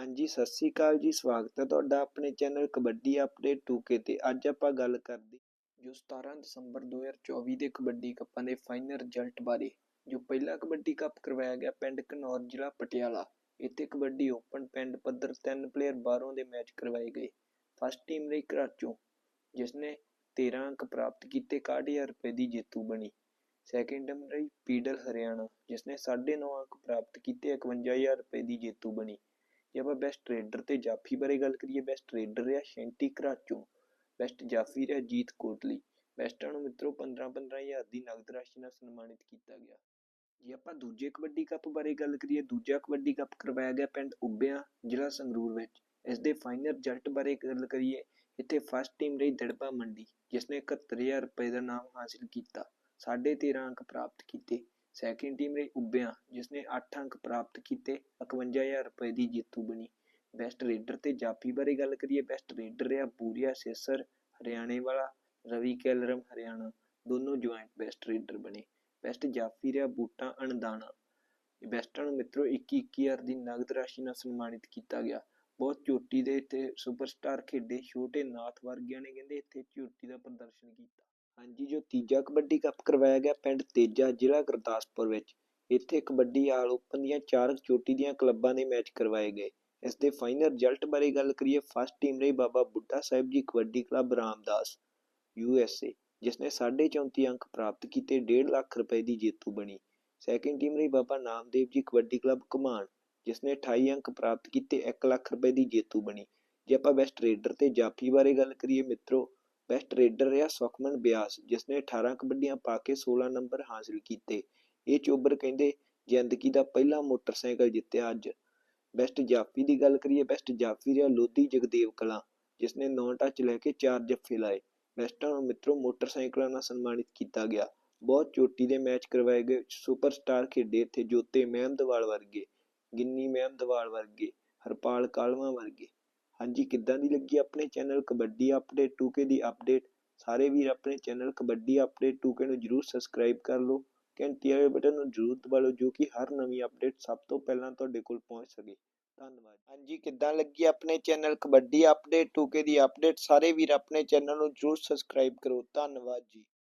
ਹਾਂਜੀ, ਸਤਿ ਸ੍ਰੀ ਅਕਾਲ ਜੀ, ਸਵਾਗਤ ਹੈ ਤੁਹਾਡਾ ਆਪਣੇ ਚੈਨਲ ਕਬੱਡੀ ਅਪਡੇਟ 2K ਤੇ। ਅੱਜ ਆਪਾਂ ਗੱਲ ਕਰਦੇ ਜੋ 17 ਦਸੰਬਰ 2024 ਦੇ ਕਬੱਡੀ ਕੱਪਾਂ ਦੇ ਫਾਈਨਲ ਰਿਜ਼ਲਟ ਬਾਰੇ, ਜੋ ਪਹਿਲਾ ਕਬੱਡੀ ਕੱਪ ਕਰਵਾਇਆ ਗਿਆ ਪਿੰਡ ਘਨੌਰ ਜ਼ਿਲ੍ਹਾ ਪਟਿਆਲਾ। ਇੱਥੇ ਕਬੱਡੀ ਓਪਨ ਪਿੰਡ ਪੱਧਰ ਤਿੰਨ ਪਲੇਅਰ ਬਾਹਰੋਂ ਦੇ ਮੈਚ ਕਰਵਾਏ ਗਏ। ਫਸਟ ਟੀਮ ਲਈ ਘਰਾਚੋਂ ਜਿਸ ਨੇ 13 ਅੰਕ ਪ੍ਰਾਪਤ ਕੀਤੇ 61000 ਰੁਪਏ ਦੀ ਜੇਤੂ ਬਣੀ। ਸੈਕਿੰਡ ਟੀਮ ਲਈ ਪੀਡਲ ਹਰਿਆਣਾ ਜਿਸ ਨੇ 9.5 ਅੰਕ ਪ੍ਰਾਪਤ ਕੀਤੇ 51000 ਰੁਪਏ ਦੀ ਜੇਤੂ ਬਣੀ। ਜੇ ਆਪਾਂ ਬੈਸਟ ਟ੍ਰੇਡਰ ਤੇ ਜਾਫੀ ਬਾਰੇ ਗੱਲ ਕਰੀਏ ਬੈਸਟ ਟ੍ਰੇਡਰ ਰਿਹਾ ਸ਼ੈਂਟੀ ਘਰਾਚੋਂ ਬੈਸਟ ਜਾਫੀ ਰਿਹਾ ਜੀਤ ਕੋਟਲੀ ਬੈਸਟਾਂ ਨੂੰ ਮਿੱਤਰੋ 15-15000 ਦੀ ਨਗਦ ਰਾਸ਼ੀ ਨਾਲ ਸਨਮਾਨਿਤ ਕੀਤਾ ਗਿਆ। ਜੇ ਆਪਾਂ ਦੂਜੇ ਕਬੱਡੀ ਕੱਪ ਬਾਰੇ ਗੱਲ ਕਰੀਏ, ਦੂਜਾ ਕਬੱਡੀ ਕੱਪ ਕਰਵਾਇਆ ਗਿਆ ਪਿੰਡ ਉੱਬਿਆਂ, ਜ਼ਿਲ੍ਹਾ ਸੰਗਰੂਰ ਵਿੱਚ। ਇਸ ਦੇ ਫਾਈਨਲ ਰਿਜ਼ਲਟ ਬਾਰੇ ਗੱਲ ਕਰੀਏ, ਇੱਥੇ ਫਸਟ ਟੀਮ ਰਹੀ ਦੜਬਾ ਮੰਡੀ ਜਿਸ ਨੇ 71000 ਰੁਪਏ ਦਾ ਨਾਮ ਹਾਸਿਲ ਕੀਤਾ 13.5 ਅੰਕ ਪ੍ਰਾਪਤ ਕੀਤੇ। ਸੈਕਿੰਡ ਟੀਮ ਰਹੀ ਉੱਬਿਆਂ ਜਿਸ ਨੇ 8 ਅੰਕ ਪ੍ਰਾਪਤ ਕੀਤੇ 51000 ਰੁਪਏ ਦੀ ਜੇਤੂ ਬਣੀ। ਬੈਸਟ ਰੇਡਰ ਤੇ ਜਾਫੀ ਬਾਰੇ ਗੱਲ ਕਰੀਏ ਬੈਸਟ ਰੇਡਰ ਰਿਹਾ ਪੂਰੀਆ ਸੇਸਰ ਹਰਿਆਣੇ ਵਾਲਾ ਰਵੀ ਕੈਲਰਮ, ਹਰਿਆਣਾ। ਦੋਨੋਂ ਜੁਆਇੰਟ ਬੈਸਟ ਰੇਡਰ ਬਣੇ। ਬੈਸਟ ਜਾਫੀ ਰਿਹਾ ਬੂਟਾ, ਅਣਦਾਣਾ। ਬੈਸਟਾਂ ਨੂੰ ਮਿੱਤਰੋ 21-21000 ਦੀ ਨਗਦ ਰਾਸ਼ੀ ਨਾਲ ਸਨਮਾਨਿਤ ਕੀਤਾ ਗਿਆ। ਬਹੁਤ ਚੋਟੀ ਦੇ ਇੱਥੇ ਸੁਪਰਸਟਾਰ ਖੇਡੇ, ਛੋਟੇ ਨਾਥ ਵਰਗਿਆਂ ਨੇ ਕਹਿੰਦੇ ਇੱਥੇ ਚੋਟੀ ਦਾ ਪ੍ਰਦਰਸ਼ਨ ਕੀਤਾ। ਹਾਂਜੀ, ਜੋ ਤੀਜਾ ਕਬੱਡੀ ਕੱਪ ਕਰਵਾਇਆ ਗਿਆ ਪਿੰਡ ਤੇਜਾ ਜ਼ਿਲ੍ਹਾ ਗੁਰਦਾਸਪੁਰ ਵਿੱਚ, ਇੱਥੇ ਕਬੱਡੀ ਆਲ ਓਪਨ ਦੀਆਂ ਚਾਰ ਚੋਟੀ ਦੀਆਂ ਕਲੱਬਾਂ ਦੇ ਮੈਚ ਕਰਵਾਏ ਗਏ। ਇਸ ਦੇ ਫਾਈਨਲ ਰਿਜ਼ਲਟ ਬਾਰੇ ਗੱਲ ਕਰੀਏ ਫਸਟ ਟੀਮ ਰਹੀ Baba Buddha Sahib ji kabaddi club Ramdas U S A ਜਿਸ ਨੇ 34 ਅੰਕ ਪ੍ਰਾਪਤ ਕੀਤੇ 1.5 ਲੱਖ ਰੁਪਏ ਦੀ ਜੇਤੂ ਬਣੀ। ਸੈਕਿੰਡ ਟੀਮ ਰਹੀ ਬਾਬਾ ਨਾਮਦੇਵ ਜੀ ਕਬੱਡੀ ਕਲੱਬ ਕਮਾਨ ਜਿਸ ਨੇ 28 ਅੰਕ ਪ੍ਰਾਪਤ ਕੀਤੇ 1 ਲੱਖ ਰੁਪਏ ਦੀ ਜੇਤੂ ਬਣੀ। ਜੇ ਆਪਾਂ ਬੈਸਟ ਰੇਡਰ ਤੇ ਜਾਫੀ ਬਾਰੇ ਗੱਲ ਕਰੀਏ ਮਿੱਤਰੋ ਬੈਸਟ ਰੇਡਰ ਰਿਹਾ ਸੁਖਮਨ ਬਿਆਸ ਜਿਸ ਨੇ 18 ਕਬੱਡੀਆਂ ਪਾ ਕੇ 16 ਨੰਬਰ ਹਾਸਿਲ ਕੀਤੇ। ਇਹ ਚੋਬਰ ਕਹਿੰਦੇ, ਜ਼ਿੰਦਗੀ ਦਾ ਪਹਿਲਾ ਮੋਟਰਸਾਈਕਲ ਜਿੱਤਿਆ ਅੱਜ। ਬੈਸਟ ਜਾਫੀ ਦੀ ਗੱਲ ਕਰੀਏ ਬੈਸਟ ਜਾਫੀ ਰਿਹਾ ਲੋਧੀ ਜਗਦੇਵ ਕਲਾ ਜਿਸ ਨੇ 9 ਟੱਚ ਲੈ ਕੇ 4 ਜੱਫੇ ਲਾਏ। ਬੈਸਟਾਂ ਨੂੰ ਮਿੱਤਰੋ ਮੋਟਰਸਾਈਕਲਾਂ ਨਾਲ ਸਨਮਾਨਿਤ ਕੀਤਾ ਗਿਆ। ਬਹੁਤ ਚੋਟੀ ਦੇ ਮੈਚ ਕਰਵਾਏ ਗਏ ਸੁਪਰਸਟਾਰ ਖੇਡੇ ਇੱਥੇ ਜੋਤੇ ਮਹਿਮਦਵਾਲ ਵਰਗੇ, ਗਿੰਨੀ ਮਹਿਮਦਵਾਲ ਵਰਗੇ, ਹਰਪਾਲ ਕਾਲਵਾ ਵਰਗੇ। ਹਾਂਜੀ, ਕਿੱਦਾਂ ਦੀ ਲੱਗੀ ਆਪਣੇ ਚੈਨਲ ਕਬੱਡੀ ਅਪਡੇਟ 2K ਦੀ ਅਪਡੇਟ ਸਾਰੇ ਵੀਰ ਆਪਣੇ ਚੈਨਲ ਕਬੱਡੀ ਅਪਡੇਟ 2K ਨੂੰ ਜਰੂਰ ਸਬਸਕ੍ਰਾਈਬ ਕਰ ਲਓ। ਘੰਟੀ ਵਾਲੇ ਬਟਨ ਨੂੰ ਜਰੂਰ ਦਬਾ ਲਓ, ਜੋ ਕਿ ਹਰ ਨਵੀਂ ਅਪਡੇਟ ਸਭ ਤੋਂ ਪਹਿਲਾਂ ਤੁਹਾਡੇ ਕੋਲ ਪਹੁੰਚ ਸਕੇ। ਧੰਨਵਾਦ। ਹਾਂਜੀ, ਕਿੱਦਾਂ ਲੱਗੀ ਆਪਣੇ ਚੈਨਲ ਕਬੱਡੀ ਅਪਡੇਟ 2K ਦੀ ਅਪਡੇਟ ਸਾਰੇ ਵੀਰ ਆਪਣੇ ਚੈਨਲ ਨੂੰ ਜਰੂਰ ਸਬਸਕ੍ਰਾਈਬ ਕਰੋ। ਧੰਨਵਾਦ ਜੀ।